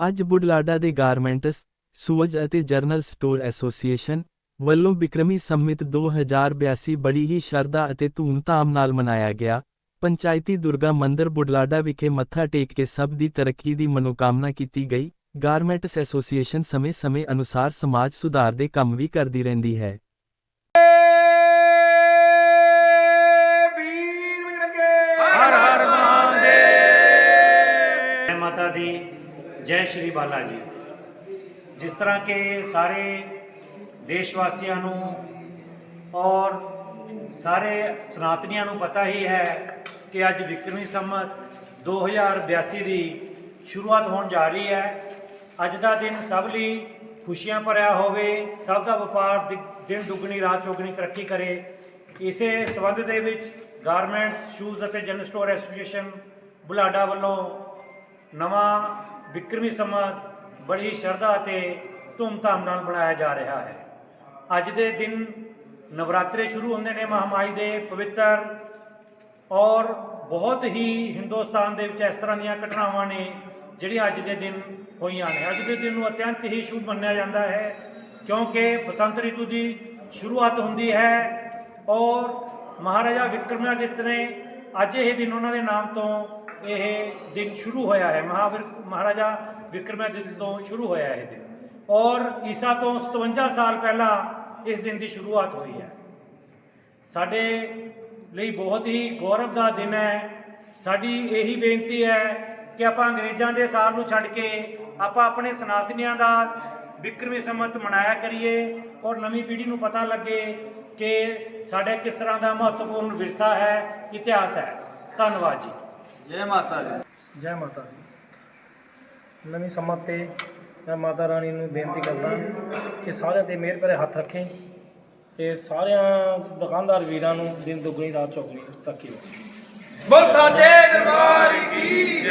ਅੱਜ ਬੁਢਲਾਡਾ ਦੇ ਗਾਰਮੈਂਟਸ ਸੂਅਜ ਅਤੇ ਜਰਨਲ ਸਟੋਰ ਐਸੋਸੀਏਸ਼ਨ ਵੱਲੋਂ ਬਿਕਰਮੀ ਸੰਮਿਤ 2082 ਬੜੀ ਹੀ ਸ਼ਰਧਾ ਅਤੇ ਧੂਮਧਾਮ ਨਾਲ ਮਨਾਇਆ ਗਿਆ। ਪੰਚਾਇਤੀ ਦੁਰਗਾ ਮੰਦਿਰ ਬੁਢਲਾਡਾ ਵਿਖੇ ਮੱਥਾ ਟੇਕ ਕੇ ਸਭ ਦੀ ਤਰੱਕੀ ਦੀ ਮਨੋਕਾਮਨਾ ਕੀਤੀ ਗਈ। ਗਾਰਮੈਂਟਸ ਐਸੋਸੀਏਸ਼ਨ ਸਮੇਂ-ਸਮੇਂ ਅਨੁਸਾਰ ਸਮਾਜ ਸੁਧਾਰ ਦੇ ਕੰਮ ਵੀ ਕਰਦੀ ਰਹਿੰਦੀ ਹੈ। ਵੀਰ ਵਿਰਗੇ ਹਰ ਹਰ ਮਹਾਦੇਵ! ਜੈ ਮਾਤਾ ਦੀ। ਜੈ ਸ਼੍ਰੀ ਬਾਲਾ ਜੀ। ਜਿਸ ਤਰ੍ਹਾਂ ਕਿ ਸਾਰੇ ਦੇਸ਼ ਵਾਸੀਆਂ ਨੂੰ ਔਰ ਸਾਰੇ ਸਨਾਤਨੀਆਂ ਨੂੰ ਪਤਾ ਹੀ ਹੈ ਕਿ ਅੱਜ ਵਿਕਰਮੀ ਸੰਮਤ 2082 ਦੀ ਸ਼ੁਰੂਆਤ ਹੋਣ ਜਾ ਰਹੀ ਹੈ। ਅੱਜ ਦਾ ਦਿਨ ਸਭ ਲਈ ਖੁਸ਼ੀਆਂ ਭਰਿਆ ਹੋਵੇ, ਸਭ ਦਾ ਵਪਾਰ ਦਿਨ ਦੁੱਗਣੀ, ਰਾਤ ਚੌਗਣੀ ਤਰੱਕੀ ਕਰੇ। ਇਸੇ ਸਬੰਧ ਦੇ ਵਿੱਚ ਗਾਰਮੈਂਟਸ, ਸ਼ੂਜ਼ ਅਤੇ ਜਨਰਲ ਸਟੋਰ ਐਸੋਸੀਏਸ਼ਨ ਬੁਲਾਡਾ ਵੱਲੋਂ ਨਵਾਂ ਵਿਕਰਮੀ ਸੰਮਤ ਬੜੀ ਸ਼ਰਧਾ ਅਤੇ ਧੂਮਧਾਮ ਨਾਲ ਮਨਾਇਆ ਜਾ ਰਿਹਾ ਹੈ। ਅੱਜ ਦੇ ਦਿਨ ਨਵਰਾਤਰੇ ਸ਼ੁਰੂ ਹੁੰਦੇ ਨੇ ਮਹਾਮਾਈ ਦੇ ਪਵਿੱਤਰ ਔਰ ਬਹੁਤ ਹੀ ਹਿੰਦੁਸਤਾਨ ਦੇ ਵਿੱਚ ਇਸ ਤਰ੍ਹਾਂ ਦੀਆਂ ਘਟਨਾਵਾਂ ਨੇ ਜਿਹੜੀਆਂ ਅੱਜ ਦੇ ਦਿਨ ਹੋਈਆਂ ਨੇ। ਅੱਜ ਦੇ ਦਿਨ ਨੂੰ ਅਤਿਅੰਤ ਹੀ ਸ਼ੁਭ ਮੰਨਿਆ ਜਾਂਦਾ ਹੈ ਕਿਉਂਕਿ ਬਸੰਤ ਰਿਤੂ ਦੀ ਸ਼ੁਰੂਆਤ ਹੁੰਦੀ ਹੈ ਔਰ ਮਹਾਰਾਜਾ ਵਿਕਰਮਾਦਿੱਤ ਨੇ ਅੱਜ ਇਹ ਦਿਨ ਉਹਨਾਂ ਦੇ ਨਾਮ ਤੋਂ ਇਹ ਦਿਨ ਸ਼ੁਰੂ ਹੋਇਆ ਹੈ। ਮਹਾਵੀਰ, ਮਹਾਰਾਜਾ ਵਿਕਰਮਾਦਿੱਤ ਤੋਂ ਸ਼ੁਰੂ ਹੋਇਆ ਇਹ ਦਿਨ। ਔਰ ਈਸਾ ਤੋਂ 57 ਸਾਲ ਪਹਿਲਾਂ ਇਸ ਦਿਨ ਦੀ ਸ਼ੁਰੂਆਤ ਹੋਈ ਹੈ। ਸਾਡੇ ਲਈ ਬਹੁਤ ਹੀ ਗੌਰਵ ਦਾ ਦਿਨ ਹੈ। ਸਾਡੀ ਇਹੀ ਬੇਨਤੀ ਹੈ ਕਿ ਆਪਾਂ ਅੰਗਰੇਜ਼ਾਂ ਦੇ ਸਾਲ ਨੂੰ ਛੱਡ ਕੇ ਆਪਾਂ ਆਪਣੇ ਸਨਾਤਨੀਆਂ ਦਾ ਵਿਕਰਮੀ ਸੰਮਤ ਮਨਾਇਆ ਕਰੀਏ ਔਰ ਨਵੀਂ ਪੀੜ੍ਹੀ ਨੂੰ ਪਤਾ ਲੱਗੇ ਕਿ ਸਾਡੇ ਕਿਸ ਤਰ੍ਹਾਂ ਦਾ ਮਹੱਤਵਪੂਰਨ ਵਿਰਸਾ ਹੈ, ਇਤਿਹਾਸ ਹੈ। ਧੰਨਵਾਦ ਜੀ। ਜੈ ਮਾਤਾ ਦੀ। ਜੈ ਮਾਤਾ ਦੀ। ਨਵੀਂ ਸੰਮਤ ਤੇ ਮੈਂ ਮਾਤਾ ਰਾਣੀ ਨੂੰ ਬੇਨਤੀ ਕਰਦਾ ਕਿ ਸਾਰਿਆਂ ਤੇ ਮਿਹਰ ਭਰੇ ਹੱਥ ਰੱਖੇ ਤੇ ਸਾਰਿਆਂ ਦੁਕਾਨਦਾਰ ਵੀਰਾਂ ਨੂੰ ਦਿਨ ਦੁਗਣੀ ਰਾਤ ਚੌਗਣੀ ਬਖਸ਼ੇ ਬੋਲ ਸਾਚੇ ਦਰਬਾਰ ਕੀ